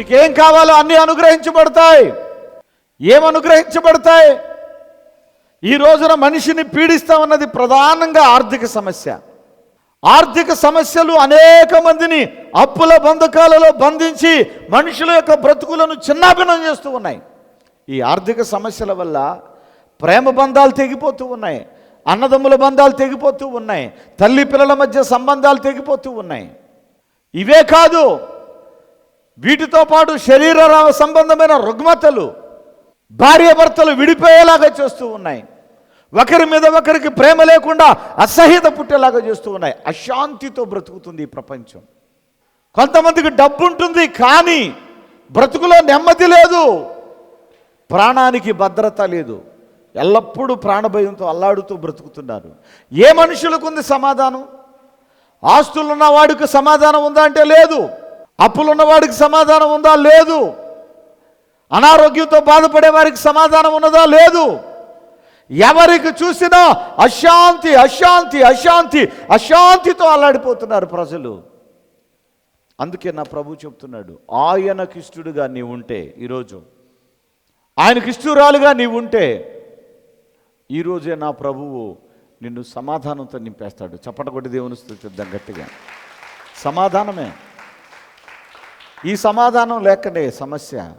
మీకు ఏం కావాలో అన్నీ అనుగ్రహించబడతాయి. ఏం అనుగ్రహించబడతాయి? ఈ రోజున మనిషిని పీడిస్తా ఉన్నది ప్రధానంగా ఆర్థిక సమస్య. ఆర్థిక సమస్యలు అనేక మందిని అప్పుల బంధకాలలో బంధించి మనుషుల యొక్క బ్రతుకులను చిన్నాభిన్నం చేస్తూ ఉన్నాయి. ఈ ఆర్థిక సమస్యల వల్ల ప్రేమ బంధాలు తెగిపోతూ ఉన్నాయి. అన్నదమ్ముల బంధాలు తెగిపోతూ ఉన్నాయి. తల్లి పిల్లల మధ్య సంబంధాలు తెగిపోతూ ఉన్నాయి. ఇవే కాదు వీటితో పాటు శరీర సంబంధమైన రుగ్మతలు భార్యాభర్తలు విడిపోయేలాగా చేస్తూ ఉన్నాయి. ఒకరి మీద ఒకరికి ప్రేమ లేకుండా అసహ్యత పుట్టేలాగా చేస్తూ ఉన్నాయి. అశాంతితో బ్రతుకుతుంది ఈ ప్రపంచం. కొంతమందికి డబ్బు ఉంటుంది కానీ బ్రతుకులో నెమ్మది లేదు ప్రాణానికి భద్రత లేదు. ఎల్లప్పుడూ ప్రాణభయంతో అల్లాడుతూ బ్రతుకుతున్నారు. ఏ మనుషులకు ఉంది సమాధానం? ఆస్తులున్న వాడికి సమాధానం ఉందా అంటే లేదు. అప్పులున్నవాడికి సమాధానం ఉందా? లేదు. అనారోగ్యంతో బాధపడే వారికి సమాధానం ఉన్నదా? లేదు. ఎవరికి చూసినా అశాంతి అశాంతి అశాంతి అశాంతితో అల్లాడిపోతున్నారు ప్రజలు. అందుకే నా ప్రభు చెప్తున్నాడు ఆయనకిష్టుడుగా నీవు ఉంటే ఈరోజు ఆయనకిష్టురాలుగా నీవు ఉంటే ఈరోజే నా ప్రభువు నిన్ను సమాధానంతో నింపేస్తాడు. చప్పటకొట్టి దేవుని స్థుతిద్దాం గట్టిగా. సమాధానమే. ఈ సమాధానం లేకనే సమస్య.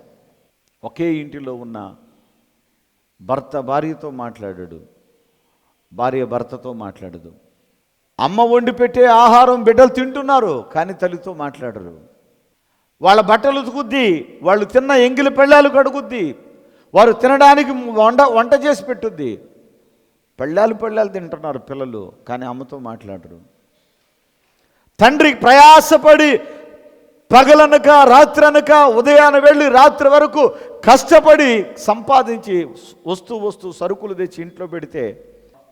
ఒకే ఇంటిలో ఉన్న భర్త భార్యతో మాట్లాడాడు. భార్య భర్తతో మాట్లాడదు. అమ్మ వండి పెట్టే ఆహారం బిడ్డలు తింటున్నారు కానీ తల్లితో మాట్లాడరు. వాళ్ళ బట్టలు ఉతుకుద్ది వాళ్ళు తిన్న ఎంగిలి పెళ్ళాలు కడుగుద్ది వారు తినడానికి వంట వంట చేసి పెట్టుద్ది. పెళ్ళాలు పెళ్ళాలు తింటున్నారు పిల్లలు కానీ అమ్మతో మాట్లాడరు. తండ్రి ప్రయాసపడి పగలనక రాత్రనక ఉదయాన వెళ్ళి రాత్రి వరకు కష్టపడి సంపాదించి వస్తూ వస్తూ సరుకులు తెచ్చి ఇంట్లో పెడితే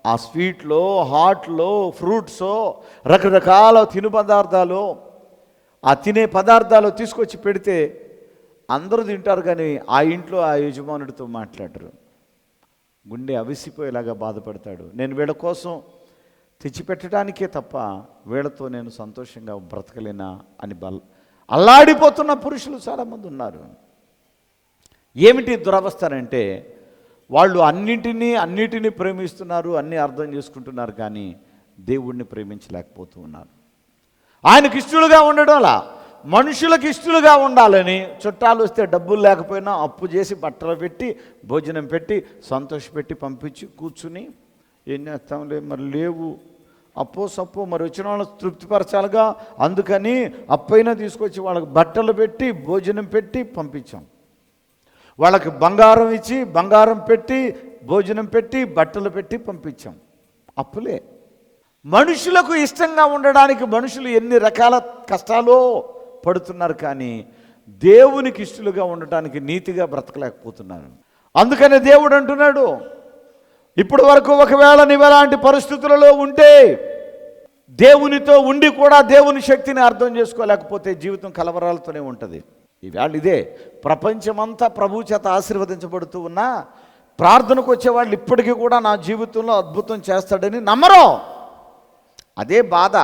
ఆ స్వీట్లో హాట్లో ఫ్రూట్సో రకరకాల తిను పదార్థాలు ఆ తినే పదార్థాలు తీసుకొచ్చి పెడితే అందరూ తింటారు కానీ ఆ ఇంట్లో ఆ యజమానుడితో మాట్లాడరు. గుండె అవిసిపోయేలాగా బాధపడతాడు. నేను వీళ్ళ కోసం తెచ్చిపెట్టడానికే తప్ప వీళ్ళతో నేను సంతోషంగా బ్రతకలేనా అని బల్ అల్లాడిపోతున్న పురుషులు చాలామంది ఉన్నారు. ఏమిటి దురవస్థ అంటే వాళ్ళు అన్నింటినీ అన్నిటినీ ప్రేమిస్తున్నారు అన్నీ అర్థం చేసుకుంటున్నారు కానీ దేవుణ్ణి ప్రేమించలేకపోతూ ఉన్నారు. ఆయనకి ఇష్టలుగా ఉండడం అలా. మనుషులకు ఇష్టలుగా ఉండాలని చుట్టాలు వస్తే డబ్బులు లేకపోయినా అప్పు చేసి బట్టలు పెట్టి భోజనం పెట్టి సంతోషపెట్టి పంపించి కూర్చుని ఏం చేస్తాంలే మరి లేవు. అప్పో సప్పో మరి వచ్చిన వాళ్ళని తృప్తిపరచాలిగా. అందుకని అప్పైనా తీసుకొచ్చి వాళ్ళకి బట్టలు పెట్టి భోజనం పెట్టి పంపించాం. వాళ్ళకి బంగారం ఇచ్చి బంగారం పెట్టి భోజనం పెట్టి బట్టలు పెట్టి పంపించాం. అప్పులే. మనుషులకు ఇష్టంగా ఉండడానికి మనుషులు ఎన్ని రకాల కష్టాలో పడుతున్నారు కానీ దేవునికి ఇష్టలుగా ఉండటానికి నీతిగా బ్రతకలేకపోతున్నారు అందుకనే దేవుడు అంటున్నాడు ఇప్పటి వరకు ఒకవేళ నీవు ఎలాంటి పరిస్థితులలో ఉంటే దేవునితో ఉండి కూడా దేవుని శక్తిని అర్థం చేసుకోలేకపోతే జీవితం కలవరాలతోనే ఉంటుంది. ఈవేళ ఇదే. ప్రపంచమంతా ప్రభు చేత ఆశీర్వదించబడుతూ ఉన్నా ప్రార్థనకు వచ్చేవాళ్ళు ఇప్పటికీ కూడా నా జీవితంలో అద్భుతం చేస్తాడని నమ్మరు. అదే బాధ.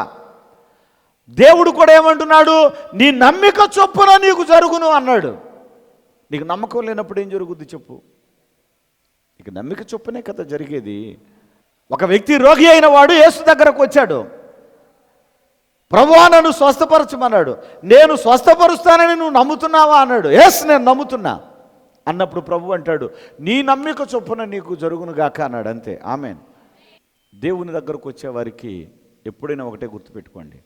దేవుడు కూడా ఏమంటున్నాడు? నీ నమ్మిక చొప్పున నీకు జరుగును అన్నాడు. నీకు నమ్మకం లేనప్పుడు ఏం జరుగుద్ది చెప్పు. ఇక నమ్మిక చొప్పునే కథ జరిగేది. ఒక వ్యక్తి రోగి అయిన వాడు యేసు దగ్గరకు వచ్చాడు. ప్రభువా నన్ను స్వస్థపరచమన్నాడు. నేను స్వస్థపరుస్తానని నువ్వు నమ్ముతున్నావా అన్నాడు. ఎస్ నేను నమ్ముతున్నా. అన్నప్పుడు ప్రభు అంటాడు నీ నమ్మిక చొప్పున నీకు జరుగును గాక అన్నాడు. అంతే. ఆమెన్. దేవుని దగ్గరకు వచ్చేవారికి ఎప్పుడైనా ఒకటే గుర్తుపెట్టుకోండి.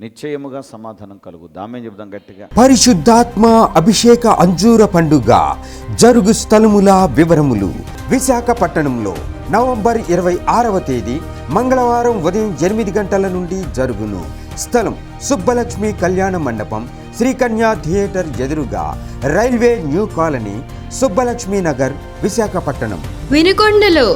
నిశ్చయముగా సమాధానం కలుగు ఆమె చెబుదాం గట్టిగా. పరిశుద్ధాత్మ అభిషేక అంజూర పండుగ జరుగు స్థలముల వివరములు. విశాఖపట్టణంలో నవంబర్ ఇరవై ఆరవ తేదీ మంగళవారం ఉదయం ఎనిమిది గంటల నుండి జరుగును. స్థలం సుబ్బలక్ష్మి కళ్యాణ మండపం శ్రీకన్యా థియేటర్ ఎదురుగా railway new colony Subbalakshmi Nagar Visakhapatnam వినుకొండలో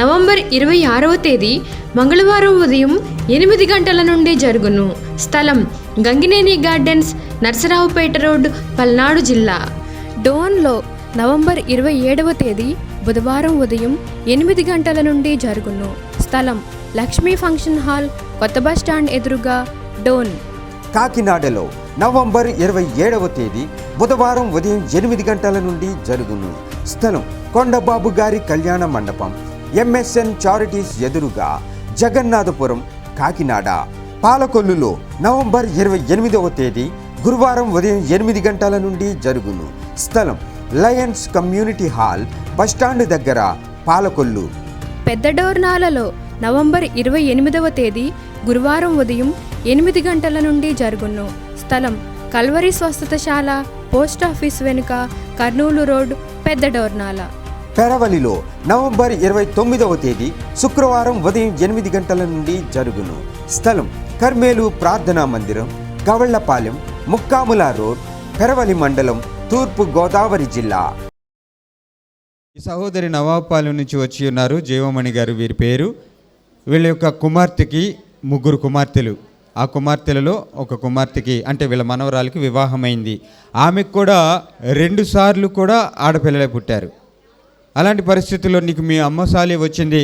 November ఇరవై ఆరవ తేదీ మంగళవారం ఉదయం ఎనిమిది గంటల నుండి జరుగును. స్థలం గంగినేని గార్డెన్స్ నర్సరావుపేట రోడ్ పల్నాడు జిల్లా. డోన్లో నవంబర్ ఇరవై ఏడవ తేదీ బుధవారం ఉదయం ఎనిమిది గంటల నుండి జరుగును. స్థలం లక్ష్మీ ఫంక్షన్ హాల్ కొత్త బస్ స్టాండ్ ఎదురుగా డోన్. కాకినాడలో నవంబర్ ఇరవై ఏడవ తేదీ బుధవారం ఉదయం ఎనిమిది గంటల నుండి జరుగును. స్థలం కొండబాబు గారి కళ్యాణ మండపం ఎంఎస్ఎన్ చారిటీస్ ఎదురుగా జగన్నాథపురం కాకినాడ. పాలకొల్లులో నవంబర్ ఇరవై ఎనిమిదవ తేదీ గురువారం ఉదయం ఎనిమిది గంటల నుండి జరుగును. స్థలం లయన్స్ కమ్యూనిటీ హాల్ బస్టాండ్ దగ్గర పాలకొల్లు. పెద్ద డోర్నాలలో నవంబర్ ఇరవై ఎనిమిదవ తేదీ గురువారం ఉదయం ఎనిమిది గంటల నుండి జరుగును. స్థలం కల్వరి స్వస్థతశాల పోస్ట్ ఆఫీస్ వెనుక కర్నూలు రోడ్ పెద్ద డోర్నాల. పెరవలిలో నవంబర్ ఇరవై తొమ్మిదవ తేదీ శుక్రవారం ఉదయం ఎనిమిది గంటల నుండి జరుగును. స్థలం కర్మేలు ప్రార్థనా మందిరం గవళ్ళపాలెం ముక్కాముల రోడ్ పెరవలి మండలం తూర్పు గోదావరి జిల్లా. ఈ సహోదరి నవాబ్పాలెం నుంచి వచ్చి ఉన్నారు. జీవమణి గారు వీరి పేరు. వీళ్ళ యొక్క కుమార్తెకి ముగ్గురు కుమార్తెలు. ఆ కుమార్తెలలో ఒక కుమార్తెకి అంటే వీళ్ళ మనవరాలకి వివాహమైంది. ఆమెకు కూడా రెండు సార్లు కూడా ఆడపిల్లలే పుట్టారు. అలాంటి పరిస్థితుల్లో నీకు మీ అమ్మసాలి వచ్చింది.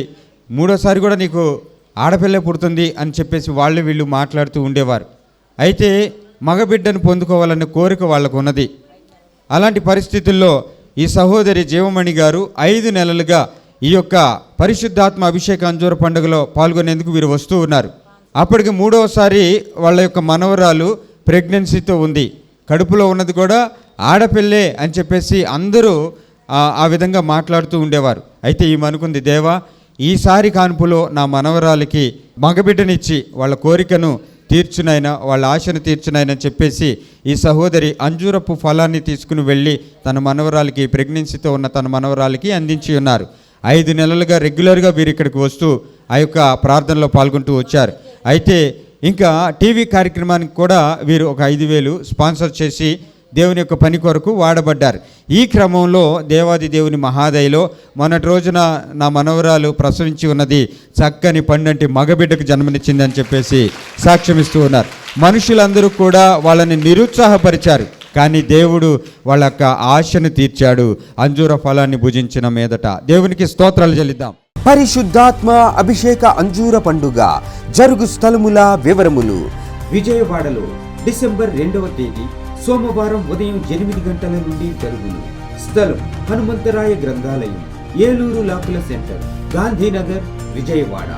మూడోసారి కూడా నీకు ఆడపిల్ల పుడుతుంది అని చెప్పేసి వాళ్ళు వీళ్ళు మాట్లాడుతూ ఉండేవారు. అయితే మగబిడ్డను పొందుకోవాలనే కోరిక వాళ్ళకు ఉన్నది. అలాంటి పరిస్థితుల్లో ఈ సహోదరి జీవమణి గారు ఐదు నెలలుగా ఈ యొక్క పరిశుద్ధాత్మ అభిషేక అంజూర పండుగలో పాల్గొనేందుకు వీరు వస్తూ ఉన్నారు. అప్పటికి మూడవసారి వాళ్ళ యొక్క మనవరాలు ప్రెగ్నెన్సీతో ఉంది. కడుపులో ఉన్నది కూడా ఆడపిల్లే అని చెప్పేసి అందరూ ఆ విధంగా మాట్లాడుతూ ఉండేవారు. అయితే ఈమె అనుకుంది దేవా ఈసారి కాన్పులో నా మనవరాలికి మగబిడ్డనిచ్చి వాళ్ళ కోరికను తీర్చునైనా వాళ్ళ ఆశను తీర్చునైనా చెప్పేసి ఈ సహోదరి అంజూరపు ఫలాన్ని తీసుకుని వెళ్ళి తన మనవరాలికి ప్రెగ్నెన్సీతో ఉన్న తన మనవరాలకి అందించి ఉన్నారు. ఐదు నెలలుగా రెగ్యులర్గా వీరు ఇక్కడికి వస్తూ ఆ యొక్క ప్రార్థనలో పాల్గొంటూ వచ్చారు. అయితే ఇంకా టీవీ కార్యక్రమానికి కూడా వీరు ఒక ఐదు వేలు స్పాన్సర్ చేసి దేవుని యొక్క పని కొరకు వాడబడ్డారు. ఈ క్రమంలో దేవాది దేవుని మహాదయలో మొన్నటి రోజున నా మనవరాలు ప్రసవించి ఉన్నది చక్కని పండంటి మగబిడ్డకు జన్మనిచ్చిందని చెప్పేసి సాక్ష్యమిస్తూ ఉన్నారు. మనుషులందరూ కూడా వాళ్ళని నిరుత్సాహపరిచారు. కానీ దేవుడు వాళ్ళ యొక్క ఆశను తీర్చాడు. అంజూర ఫలాన్ని భుజించిన మీదట దేవునికి స్తోత్రాలు చెల్లిద్దాం. పరిశుద్ధాత్మ అభిషేక అంజూర పండుగ జరుగు స్థలముల వివరములు. విజయవాడలో డిసెంబర్ రెండవ తేదీ సోమవారం ఉదయం ఎనిమిది గంటల నుండి జరుగును. స్థలం హనుమంతరాయ గ్రంథాలయం ఏలూరు లాకుల సెంటర్ గాంధీనగర్ విజయవాడ.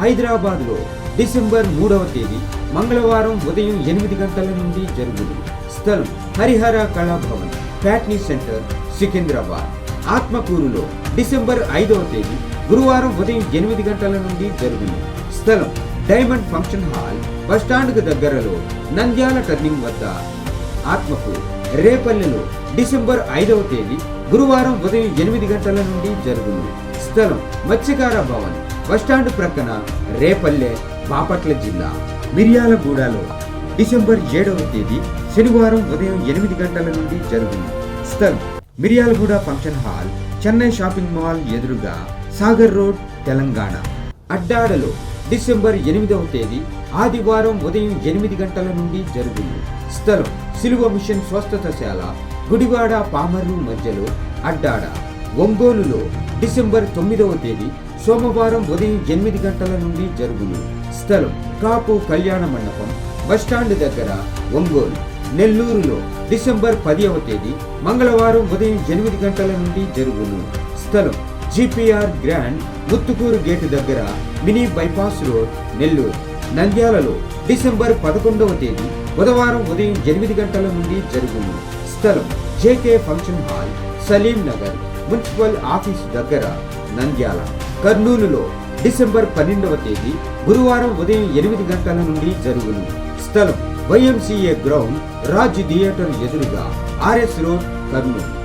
హైదరాబాద్లో డిసెంబర్ మూడవ తేదీ మంగళవారం ఉదయం ఎనిమిది గంటల నుండి జరుగును. స్థలం హరిహర కళాభవన్ ప్యాట్నీ సెంటర్ సికింద్రాబాద్. ఆత్మకూరులో డిసెంబర్ ఐదవ తేదీ గురువారం ఉదయం ఎనిమిది గంటల నుండి జరుగును. స్థలం డైమండ్ ఫంక్షన్ హాల్ బస్టాండ్కు దగ్గరలో నంద్యాల టర్నింగ్ వద్ద ఆత్మకు రేపల్లెలో డిసెంబర్ ఐదవ తేదీ గురువారం ఉదయం ఎనిమిది గంటల నుండి జరుగును. స్థలం మత్స్యకార భవన్ బస్టాండ్ ప్రక్కన రేపల్లె బాపట్ల జిల్లా. మిర్యాలగూడలో డిసెంబర్ ఏడవ తేదీ శనివారం ఉదయం ఎనిమిది గంటల నుండి జరుగును. స్థలం Miryalaguda function hall Chennai shopping mall ఎదురుగా సాగర్ రోడ్ తెలంగాణ. అడ్డాడలో డిసెంబర్ ఎనిమిదవ తేదీ ఆదివారం ఉదయం ఎనిమిది గంటల నుండి జరుగును. స్థలం సిలువ మిషన్ స్వస్థతశాల గుడివాడ పామర్రు మధ్యలో అడ్డాడ. ఒంగోలులో డిసెంబర్ తొమ్మిదవ తేదీ సోమవారం ఉదయం ఎనిమిది గంటల నుండి జరుగును. స్థలం కాపు కళ్యాణ మండపం బస్టాండ్ దగ్గర ఒంగోలు. నెల్లూరులో డిసెంబర్ పదివ తేదీ మంగళవారం ఉదయం ఎనిమిది గంటల నుండి జరుగును. స్థలం జిపిఆర్ గ్రాండ్ ముత్తుకూరు గేటు దగ్గర మినీ బైపాస్ రోడ్ నెల్లూరు. నంద్యాలలో డిసెంబర్ పదకొండవ తేదీ బుధవారం ఉదయం ఎనిమిది గంటల నుండి జరుగును. స్థలం JK function hall Salim Nagar municipal office దగ్గర నంద్యాల. కర్నూలులో డిసెంబర్ పన్నెండవ తేదీ గురువారం ఉదయం ఎనిమిది గంటల నుండి జరుగును. స్థలం వైఎంసీఏ గ్రౌండ్ రాజ్ థియేటర్ ఎదురుగా ఆర్ఎస్ రోడ్ కర్నూలు.